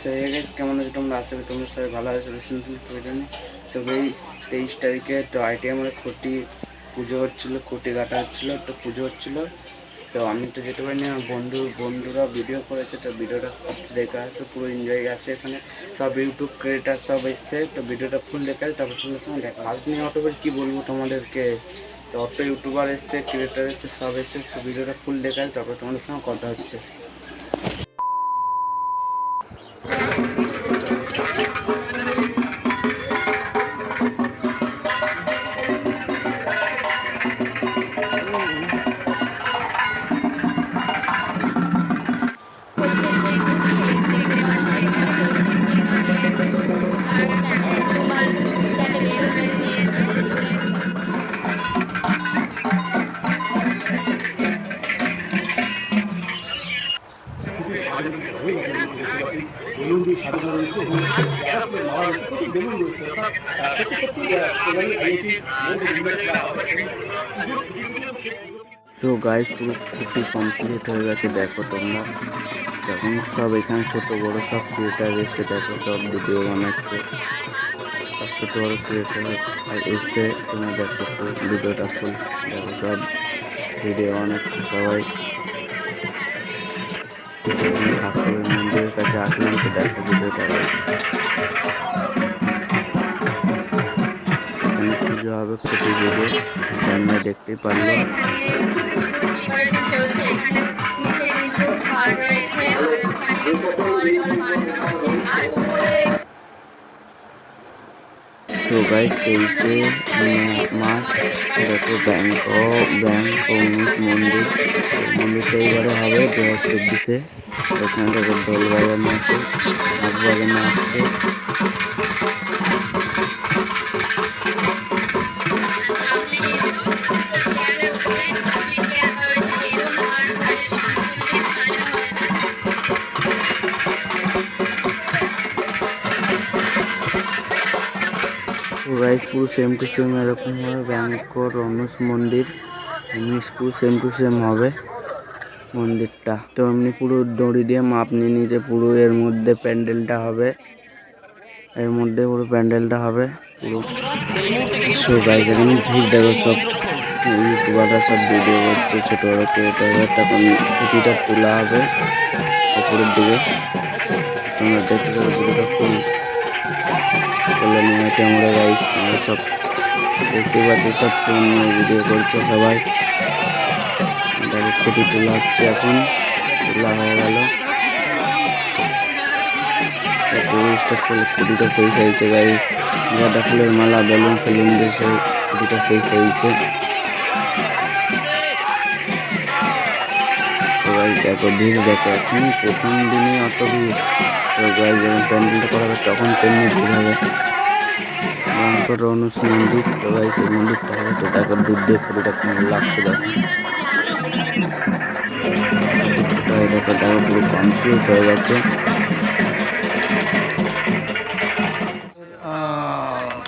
So guys কেমন আছে তোমরা? আশা করি তোমরা সবাই ভালো আছো। জানি সো গাইস তেইশ তারিখে তো আইটিএম এর খুঁটি পুজো হচ্ছিল, খুঁটি কাটা হচ্ছিল, তো পুজো হচ্ছিল। তো আমি তো যেতে পারিনি, আমার বন্ধু, বন্ধুরা ভিডিও করেছে, তো ভিডিওটা দেখা আছে পুরো এনজয় আছে এখানে। সব ইউটিউব ক্রিয়েটার সব এসছে, তো ভিডিওটা ফুল দেখা তারপর তোমাদের সঙ্গে দেখা। আজ নিয়ে অটোবার কী বলব তোমাদেরকে? তো অত ইউটিউবার এসছে ক্রিয়েটার এসছে, সব এসছে, তো ভিডিওটা ফুল দেখা তারপর তোমাদের সঙ্গে কথা হচ্ছে। সো গাইস পুরো খুঁটি কমপ্লিট হয়ে গেছে, দেখো তোমরা। যখন সব এখানে ছোট বড় সব ক্রিয়েটার এসছে দেখো সব ভিডিও বানাচ্ছে। সব ছোট বড় ক্রিয়েটার এসছে তোমরা দেখো ফুল ভিডিওটা ফুল দেখো সব ভিডিও বানাচ্ছে সবাই। ঠাকুরের মন্দিরের কাছে আসলাম তো দেখো ভিডিওটা পুজো হবে খুঁটি পুজো তোমরা দেখতেই পারলে প্রিপারেশন চলছে এখানে নিচে কিন্তু ঘর রয়েছে আর ওখানে আছে আর উপরে তো গাইস তেইশে মাস দেখো ব্যাংক ও ব্যাংক ও উনিশ মন্দির এই মন্দিরটা এইবারে হবে দু হাজার চব্বিশে এখানে দেখো দোল বাজানো আছে নাচ বাজানো আসছে গাইস পুরো সেম টু সেম এরকম হবে ব্যাংক ও রনুষ মন্দির উনিশ পুরো সেম টু সেম হবে মন্দিরটা। তো এমনি পুরো দড়ি দিয়ে মাপ নিয়ে নিয়েছে পুরো এর মধ্যে প্যান্ডেলটা হবে। এর মধ্যে পুরো প্যান্ডেলটা হবে। পুরো। সো গাইস এখানে ভিড় দেখো সব। ইউটিউবাররা সব ভিডিও করছে ছোটো বড়ো ক্রিয়েটাররা তখন খুঁটিটা তোলা হবে। উপরের দিকে। তোমরা দেখতে পারো পুরোটা ফুল বলে নিয়ে আছে আমরা গাইস আমরা সব দেখতে পাচ্ছি, সব ফোন নিয়ে ভিডিও করছে সবাই। খুঁটি তোলা হচ্ছে এখন, তোলা হয়ে গেল। করলে খুঁটিটা সেই গাঁদা ফুলের মালা, বেলুন ফেলুন দিয়ে সেই সেই সাইজে সবাই দেখো ভিড় দেখো, এখন প্রথম দিনে অত ভিড়। যখন প্যান্ডেলটা করা হবে তখন তেমনি ভিড় হবে ভয়ঙ্কর অনুষ মন্দির, তো মন্দিরটা হবে তো দূর দিয়ে পুরোটা কেমন লাগছে দেখো। দেখো পুরো কমপ্লিট হয়ে গেছে।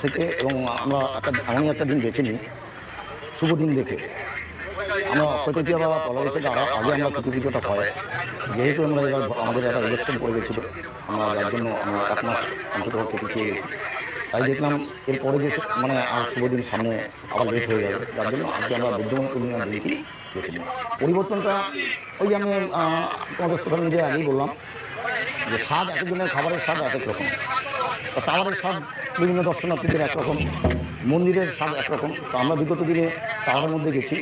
থেকে এবং আমরা একটা এমনই একটা দিন বেছে নিই। শুভ দিন দেখে। আমরা অক্ষয় বা পলা বছর আগে আমরা প্রতি পুজোটা হয়, যেহেতু আমরা এবার আমাদের একটা ইলেকশন পড়ে গেছিল, আমরা যার জন্য আমরা এক মাস অন্তত পিছিয়ে গেছি। তাই দেখলাম এরপরে যে মানে আর শুভ দিন সামনে আবার লেট হয়ে যাবে, যার জন্য আজকে আমরা বুদ্ধমন পূর্ণিমার দিনকেই বেছে পরিবর্তনটা ওই আমি তোমাদের সোশ্যাল মিডিয়ায় আগেই বললাম যে স্বাদ এক একজনের খাবারের স্বাদ এক এক রকম। টাওয়ারের স্বাদ বিভিন্ন দর্শনার্থীদের একরকম মন্দিরের স্বাদ একরকম তো আমরা বিগত দিনে টাওয়ারের মধ্যে গেছি।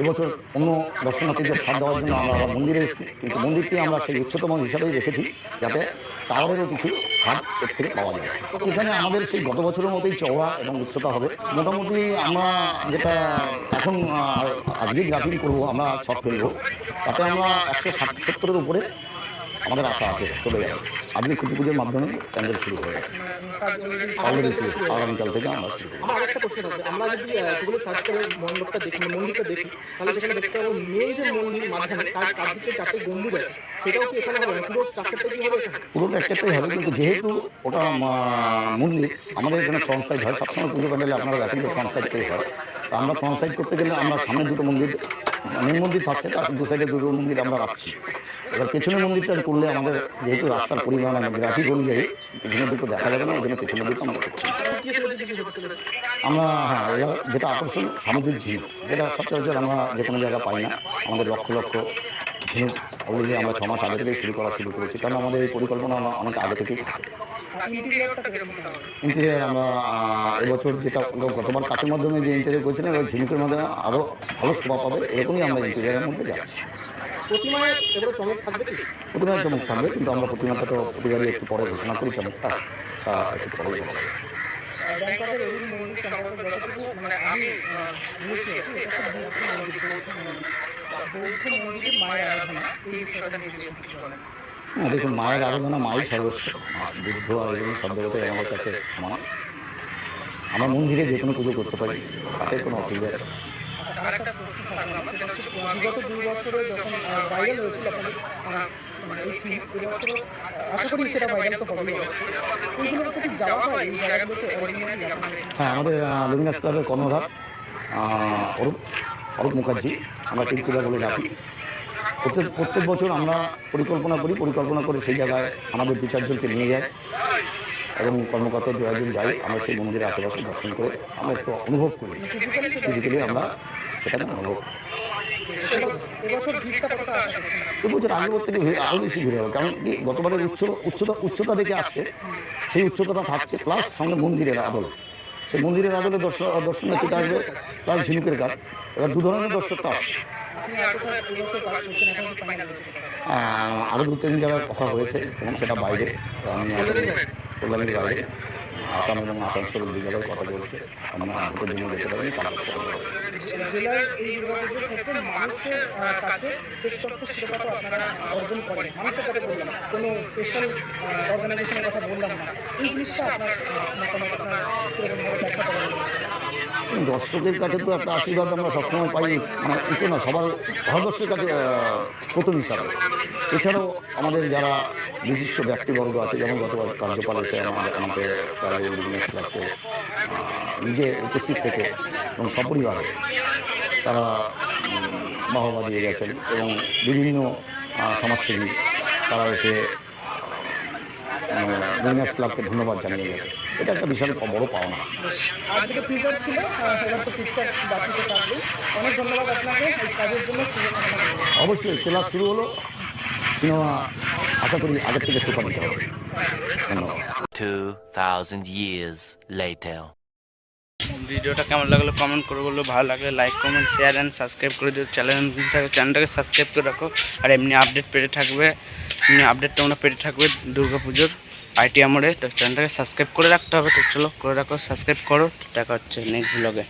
এবছর অন্য দর্শনার্থীদের স্বাদ দেওয়ার জন্য আমরা মন্দিরে এসেছি। কিন্তু মন্দিরটি আমরা সেই উচ্চতম হিসাবেই রেখেছি যাতে টাওয়ারেরও কিছু স্বাদ এর থেকে পাওয়া যায়। এখানে আমাদের সেই গত বছরের মতোই চওড়া এবং উচ্চতা হবে। মোটামুটি আমরা যেটা এখন আজকে গ্রাফিং করব, আমরা ছট ফেলব। তাতে আমরা একশো ষাট সত্তরের উপরে আমাদের আশা আছে, চলে যাবে। আজকে খুঁটি পুজোর মাধ্যমে প্যান্ডেল শুরু হয়ে গেছে। অলরেডি শুরু আগামীকাল থেকে আমরা শুরু করব। আমার আরেকটা প্রশ্ন থাকবে। আমরা যদি গুগলে সার্চ করে মণ্ডপটা দেখি মানে মন্দিরটা দেখি তাহলে সেখানে দেখতে পাবো মেন যে মন্দির মাঝখানে তার চারটে গম্বুজ আছে। সেটাও কি এখানে হবে? পুরো স্ট্রাকচারটা কি হবে পুরোটা একটাই হবে কিন্তু যেহেতু ওটা মন্দির আমাদের এখানে ফ্রন্ট সাইড হয়। সবসময় পুজো প্যান্ডেলে আপনারা দেখেন যে ফ্রন্ট সাইড থেকে হয়। তা আমরা ফ্রন্ট সাইড করতে গেলে আমরা সামনে দুটো মন্দির মেন মন্দির থাকছে তার দু সাইডে দুর্গা মন্দির আমরা রাখছি। এবার পেছনের মন্দিরটা করলে আমাদের যেহেতু রাস্তার পরিমাণ আমরা গ্রাফিক অনুযায়ী পেছনের দিকে দেখা যাবে না ওই জন্য পেছনের দিকে আমরা করছি। আমরা হ্যাঁ এবার যেটা আকর্ষণ, সামুদ্রিক ঝিনুক যেটা সচরাচর আমরা যে কোনো জায়গায় পাই না, আমাদের লক্ষ লক্ষ ঝিনুক অলরেডি আমরা ছ মাস আগে থেকেই শুরু করা শুরু করেছি, কারণ আমাদের এই পরিকল্পনা আমরা অনেক আগে থেকেই থাকে। ইন্টেরিয়ার আমরা এবছর যেটা গতবার কাঠের মাধ্যমে যে ইন্টেরিয়ার করেছিলাম, এবার ঝিনুকের মাধ্যমে আরও ভালো শোভা পাবে, এরকমই আমরা ইন্টেরিয়ারের মধ্যে যাচ্ছি। প্রতিমায় এবারে চমক থাকবে কিন্তু আমরা প্রতিমাটা তো প্রতিবারই একটু পরে ঘোষণা করি, চমকটা একটু পরে হ্যাঁ দেখুন, মায়ের আরাধনা মাই সর্বস্ব বুদ্ধ আর এগুলো সব আমার কাছে সমান। আমার মন্দিরে যে কোনো পুজো করতে পারি, তাতে কোনো অসুবিধা বিগত দুই বছরে যখন ভাইরাল হয়েছিল মানে এই ফিল্ম এবছরও আশা করি সেটা ভাইরাল তো হবেই। অবশ্যই এইগুলোতে যাওয়া হয় এই জায়গাগুলোতে হ্যাঁ আমাদের লুমিনাস ক্লাবের কর্ণধার অরূপ অরূপ মুখার্জি আমরা টিঙ্কুদা বলে ডাকি। প্রত্যেক প্রত্যেক বছর আমরা পরিকল্পনা করি পরিকল্পনা করে সেই জায়গায় আমাদের দু চারজনকে নিয়ে যায় এবং কর্মকর্তা দু একজন যাই আমরা সেই মন্দিরের আশেপাশে দর্শন করে আমরা একটু অনুভব করি। ফিজিক্যালি আমরা সেখানে অনুভব। করি। এবছর আগের থেকে আরও বেশি ভিড় হবে, কারণ কি গতবারের উচ্চ উচ্চতা উচ্চতা দেখে আসছে, সেই উচ্চতাটা থাকছে প্লাস সঙ্গে মন্দিরের আদল। সেই মন্দিরের আদলে দর্শন দর্শনার্থীটা আসবে প্লাস ঝিনুকের কাজ এবার দু ধরনের দর্শকটা আসছে। আরও দু তিন জায়গায় কথা হয়েছে, এবং সেটা বাইরে আমি বাইরে। আসাম এবং আসানসোল জায়গায় কথা বলছে। আমরা ভোটের জন্য যেতে পারি তারপর সেটা বলব। এই দুর্গাপুজোর ক্ষেত্রে মানুষের কাছে শ্রেষ্ঠত্ব শিরোপাটা আপনারা অর্জন করেন। মানুষের কাছে বললাম কোনো স্পেশাল অর্গানাইজেশনের কথা বললাম না। এই জিনিসটা আপনার মতামত আপনার কীরকমভাবে ব্যাখ্যা করেন দর্শকের কাছে তো একটা আশীর্বাদ আমরা সবসময় পাই। মানে উঁচু না সবার ভারতবর্ষের কাছে প্রথম হিসাবে। এছাড়াও আমাদের যারা বিশিষ্ট ব্যক্তিবর্গ আছে যেমন গতবার কার্যপাল এসে আমাদের আমাকে তারা বিজনেস ক্লাবকে নিজে উপস্থিত থেকে এবং সপরিবারে তারা বাহবা দিয়ে গেছেন এবং বিভিন্ন সমাজসেবী তারা এসে বিজনেস ক্লাবকে ধন্যবাদ জানিয়ে গেছে এটা একটা বিশাল বড় পাওনা। আজ থেকে ছিল আহ, তো পিকচার বাকিতে থাকবে। অনেক ধন্যবাদ আপনাকে কাজের জন্য অবশ্যই ক্লাস শুরু হলো। সিনেমা আশা করি আগের থেকে সুপার দিতে হবে। ধন্যবাদ। 2,000 years later. ভিডিওটা কেমন লাগল কমেন্ট করে বলল ভালো লাগলে like comment share and subscribe করে দিও। চ্যানেল থাকে চ্যানেলটাকে সাবস্ক্রাইব করে রাখো। আর এমনি আপডেট পেতে থাকবে এমনি আপডেট তোমরা পেতে থাকবে দুর্গা পুজোর আইটি আমরে তো চ্যানেলটাকে সাবস্ক্রাইব করে রাখতে হবে। তো চলো করে রাখো সাবস্ক্রাইব করো। দেখা হচ্ছে নেক্সট ব্লগে